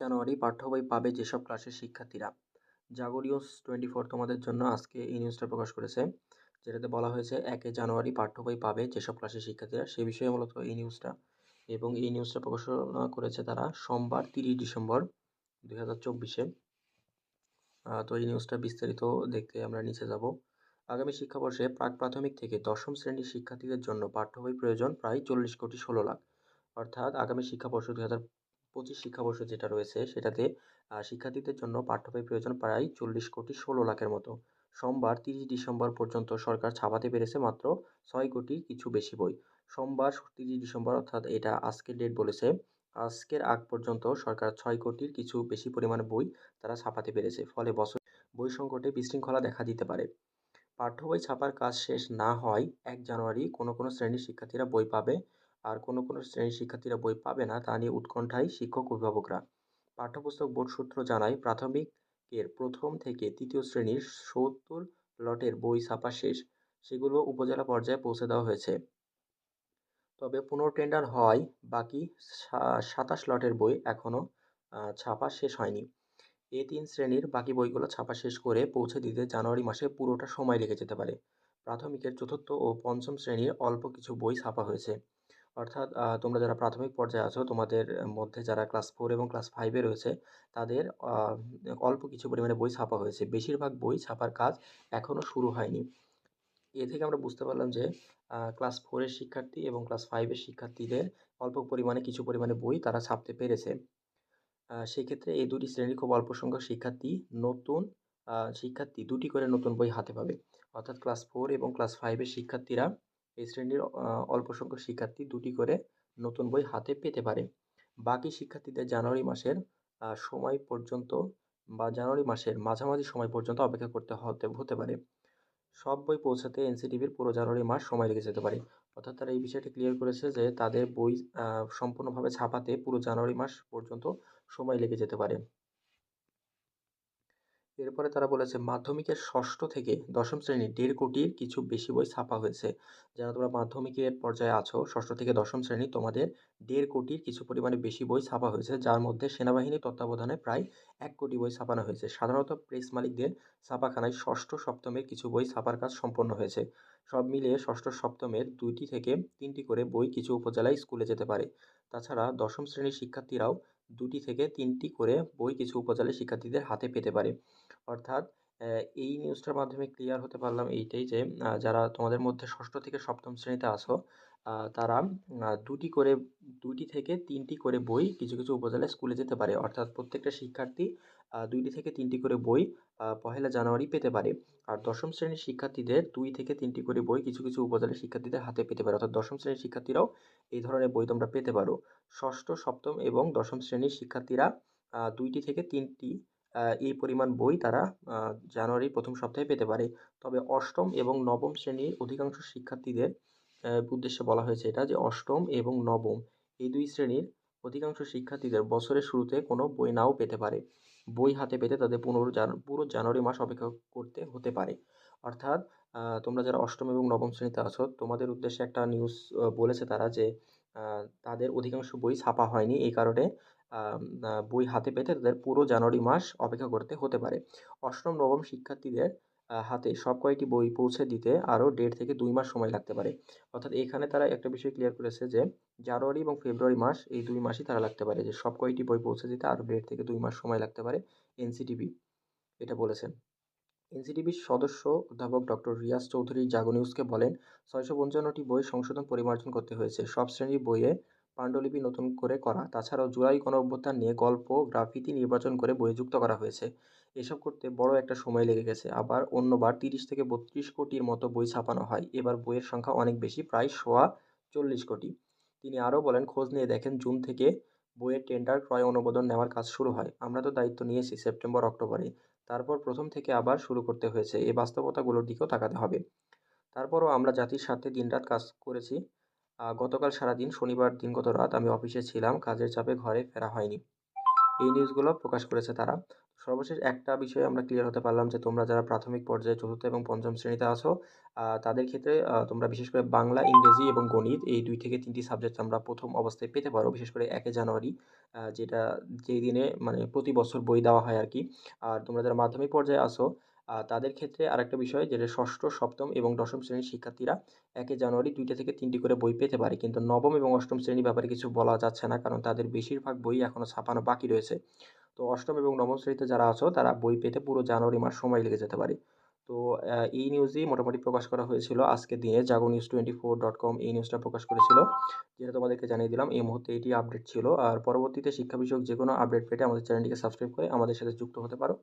জানুয়ারি পাঠ্য বই পাবে যেসব ক্লাসের শিক্ষার্থীরা। জাগরিয়স টোয়েন্টি ফোর তোমাদের জন্য আজকে এই নিউজটা প্রকাশ করেছে, যেটাতে বলা হয়েছে একে জানুয়ারি পাঠ্য বই পাবে যেসব ক্লাসের শিক্ষার্থীরা, সে বিষয়ে মূলত এই নিউজটা এবং এই নিউজটা প্রকাশনা করেছে তারা সোমবার, তিরিশ ডিসেম্বর দুই হাজার চব্বিশে তো এই নিউজটা বিস্তারিত দেখতে আমরা নিচে যাব। আগামী শিক্ষাবর্ষে প্রাক প্রাথমিক থেকে দশম শ্রেণির শিক্ষার্থীদের জন্য পাঠ্য বই প্রয়োজন প্রায় চল্লিশ কোটি ষোলো লাখ। অর্থাৎ আগামী শিক্ষাবর্ষ দুই হাজার পঁচিশ শিক্ষাবর্ষ যেটা রয়েছে সেটাতে শিক্ষার্থীদের জন্য পাঠ্য বই প্রয়োজন প্রায় চল্লিশ কোটি ষোলো লাখের মতো। সোমবার তিরিশ ডিসেম্বর পর্যন্ত সরকার ছাপাতে পেরেছে মাত্র ছয় কোটি কিছু বেশি বই। সোমবার তিরিশ ডিসেম্বর অর্থাৎ এটা আজকের ডেট বলেছে, আজকের আগ পর্যন্ত সরকার ছয় কোটির কিছু বেশি পরিমাণে বই তারা ছাপাতে পেরেছে, ফলে বছর বই সংকটে বিশৃঙ্খলা দেখা দিতে পারে। পাঠ্য বই ছাপার কাজ শেষ না হয় এক জানুয়ারি কোনো কোনো শ্রেণির শিক্ষার্থীরা বই পাবে। আর কোনো কোনো শ্রেণির শিক্ষার্থীরা বই পাবে না তা নিয়ে উৎকণ্ঠায় শিক্ষক, অভিভাবকরা। পাঠ্যপুস্তক বোর্ড সূত্র জানায় প্রাথমিকের প্রথম থেকে তৃতীয় শ্রেণির সত্তর লটের বই ছাপা শেষ। সেগুলো উপজেলা পর্যায়ে পৌঁছে দেওয়া হয়েছে। তবে পুনর্টেন্ডার হওয়ায় বাকি সাতাশ লটের বই এখনও ছাপা শেষ হয়নি। এ তিন শ্রেণির বাকি বইগুলো ছাপা শেষ করে পৌঁছে দিতে জানুয়ারি মাসে পুরোটা সময় লেগে যেতে পারে। প্রাথমিকের চতুর্থ ও পঞ্চম শ্রেণির অল্প কিছু বই ছাপা হয়েছে। অর্থাৎ তোমরা যারা প্রাথমিক পর্যায়ে আছো, তোমাদের মধ্যে যারা ক্লাস ফোর এবং ক্লাস ফাইভে রয়েছে, তাদের অল্প কিছু পরিমাণে বই ছাপা হয়েছে। বেশিরভাগ বই ছাপার কাজ এখনও শুরু হয়নি। এ থেকে আমরা বুঝতে পারলাম যে ক্লাস ফোরের শিক্ষার্থী এবং ক্লাস ফাইভের শিক্ষার্থীদের অল্প পরিমাণে কিছু পরিমাণে বই তারা ছাপতে পেরেছে। সেক্ষেত্রে এই দুটি শ্রেণির খুব অল্প সংখ্যক শিক্ষার্থী নতুন শিক্ষার্থী দুটি করে নতুন বই হাতে পাবে। অর্থাৎ ক্লাস ফোর এবং ক্লাস ফাইভের শিক্ষার্থীরা এই শ্রেণির অল্প সংখ্যক শিক্ষার্থী দুটি করে নতুন বই হাতে পেতে পারে। বাকি শিক্ষার্থীদের জানুয়ারি মাসের সময় পর্যন্ত বা জানুয়ারি মাসের মাঝামাঝি সময় পর্যন্ত অপেক্ষা করতে হতে হতে পারে। সব বই পৌঁছাতে এনসিটিভির পুরো জানুয়ারি মাস সময় লেগে যেতে পারে। অর্থাৎ তারা এই বিষয়টি ক্লিয়ার করেছে যে তাদের বই সম্পূর্ণভাবে ছাপাতে পুরো জানুয়ারি মাস পর্যন্ত সময় লেগে যেতে পারে। এরপরে তারা বলেছে, মাধ্যমিকের ষষ্ঠ থেকে দশম শ্রেণির দেড় কোটির কিছু বেশি বই ছাপা হয়েছে। যারা তোমরা মাধ্যমিকের পর্যায়ে আছো, ষষ্ঠ থেকে দশম শ্রেণি, তোমাদের দেড় কোটির কিছু পরিমাণে বেশি বই ছাপা হয়েছে, যার মধ্যে সেনাবাহিনী তত্ত্বাবধানে প্রায় এক কোটি বই ছাপানো হয়েছে। সাধারণত প্রেস মালিকদের ছাপাখানায় ষষ্ঠ সপ্তমের কিছু বই ছাপার কাজ সম্পন্ন হয়েছে। সব মিলিয়ে ষষ্ঠ সপ্তমের দুইটি থেকে তিনটি করে বই কিছু উপজেলায় স্কুলে যেতে পারে। তাছাড়া দশম শ্রেণির শিক্ষার্থীরাও দুটি থেকে তিনটি করে বই কিছু উপজেলায় শিক্ষার্থীদের হাতে পেতে পারে। অর্থাৎ এই নিউজটার মাধ্যমে ক্লিয়ার হতে পারলাম এইটাই যে যারা তোমাদের মধ্যে ষষ্ঠ থেকে সপ্তম শ্রেণীতে আছো তারা দুটি করে দুটি থেকে তিনটি করে বই কিছু কিছু উপজেলায় স্কুলে যেতে পারে। অর্থাৎ প্রত্যেকটা শিক্ষার্থী দুইটি থেকে তিনটি করে বই পহেলা জানুয়ারি পেতে পারে। আর দশম শ্রেণির শিক্ষার্থীদের দুই থেকে তিনটি করে বই কিছু কিছু উপজেলার শিক্ষার্থীদের হাতে পেতে পারে। অর্থাৎ দশম শ্রেণির শিক্ষার্থীরাও এই ধরনের বই তোমরা পেতে পারো। ষষ্ঠ, সপ্তম এবং দশম শ্রেণির শিক্ষার্থীরা দুইটি থেকে তিনটি এই পরিমাণ বই তারা জানুয়ারির প্রথম সপ্তাহে পেতে পারে। তবে অষ্টম এবং নবম শ্রেণির অধিকাংশ শিক্ষার্থীদের উদ্দেশ্যে বলা হয়েছে এটা যে অষ্টম এবং নবম এই দুই শ্রেণির অধিকাংশ শিক্ষার্থীদের বছরের শুরুতে কোনো বই নাও পেতে পারে। বই হাতে পেতে তাদের পুনর পুরো জানুয়ারি মাস অপেক্ষা করতে হতে পারে। অর্থাৎ তোমরা যারা অষ্টম এবং নবম শ্রেণীতে আছো, তোমাদের উদ্দেশ্যে একটা নিউজ বলেছে তারা যে তাদের অধিকাংশ বই ছাপা হয়নি। এই কারণে বই হাতে পেতে তাদের পুরো জানুয়ারি মাস অপেক্ষা করতে হতে পারে। অষ্টম, নবম শিক্ষার্থীদের হাতে সব কয়টি বই পৌঁছে দিতে আরও দেড় থেকে দুই মাস সময় লাগতে পারে। অর্থাৎ এখানে তারা একটা বিষয় ক্লিয়ার করেছে যে, জানুয়ারি এবং ফেব্রুয়ারি মাস এই দুই মাসই তারা লাগতে পারে যে, সব কয়টি বই পৌঁছে দিতে আরও দেড় থেকে দুই মাস সময় লাগতে পারে এনসিটিভি। এটা বলেছেন। এনসিটিভির সদস্য অধ্যাপক ডক্টর রিয়াজ চৌধুরী জাগো নিউজকে বলেন, ছয়শো পঞ্চান্নটি বই সংশোধন পরিমার্জন করতে হয়েছে। সব শ্রেণির বইয়ে পাণ্ডুলিপি নতুন করে করা। তাছাড়াও জুলাই গণ অভ্যুত্থান নিয়ে গল্প, গ্রাফিতি নির্বাচন করে বইয়ে যুক্ত করা হয়েছে। এসব করতে বড় একটা সময় লেগে গেছে। আবার অন্যবার তিরিশ থেকে বত্রিশ কোটির মতো বই ছাপানো হয়। এবার বইয়ের সংখ্যা অনেক বেশি, প্রায় সোয়া চল্লিশ কোটি। তিনি আরও বলেন, খোঁজ নিয়ে দেখেন, জুন থেকে বইয়ের টেন্ডার ক্রয় অনুমোদন নেওয়ার কাজ শুরু হয়। আমরা তো দায়িত্ব নিয়েছি সেপ্টেম্বর, অক্টোবরে। তারপর প্রথম থেকে আবার শুরু করতে হয়েছে। এই বাস্তবতাগুলোর দিকেও তাকাতে হবে। তারপরও আমরা জাতির স্বার্থে দিনরাত কাজ করেছি। গতকাল সারাদিন শনিবার দিনগত রাত আমি অফিসে ছিলাম। কাজের চাপে ঘরে ফেরা হয়নি। এই নিউজগুলো প্রকাশ করেছে তারা। সর্বশেষ একটা বিষয়ে আমরা ক্লিয়ার হতে পারলাম যে তোমরা যারা প্রাথমিক পর্যায়ে চতুর্থ এবং পঞ্চম শ্রেণীতে আছো তাদের ক্ষেত্রে তোমরা বিশেষ করে বাংলা, ইংরেজি এবং গণিত এই দুই থেকে তিনটি সাবজেক্ট আমরা প্রথম অবস্থায় পেতে পারো। বিশেষ করে ১ এ জানুয়ারি যেটা যেই দিনে মানে প্রতি বছর বই দেওয়া হয় আর কি আর তোমরা যারা মাধ্যমিক পর্যায়ে আসো তাদের ক্ষেত্রে আরেকটা বিষয় যেটা ষষ্ঠ, সপ্তম এবং দশম শ্রেণির শিক্ষার্থীরা একে জানুয়ারি ২ টা থেকে তিনটি করে বই পেতে পারে। কিন্তু নবম এবং অষ্টম শ্রেণির ব্যাপারে কিছু বলা যাচ্ছে না। কারণ তাদের বেশিরভাগ বই এখনও ছাপানো বাকি রয়েছে। তো অষ্টম এবং নবম শ্রেণীতে যারা আছো, তারা বই পেতে পুরো জানুয়ারি মাস সময় লেগে যেতে পারে। তো এই নিউজই মোটামুটি প্রকাশ করা হয়েছিল আজকে দিনে জাগো নিউজ 24.com এই নিউজটা প্রকাশ করেছিল। যেটা তোমাদেরকে জানিয়ে দিলাম। এই মুহূর্তে এটি আপডেট ছিল। আর পরবর্তীতে শিক্ষা বিষয়ক যে কোনো আপডেট পেতে আমাদের চ্যানেলটিকে সাবস্ক্রাইব করে আমাদের সাথে যুক্ত হতে পারো।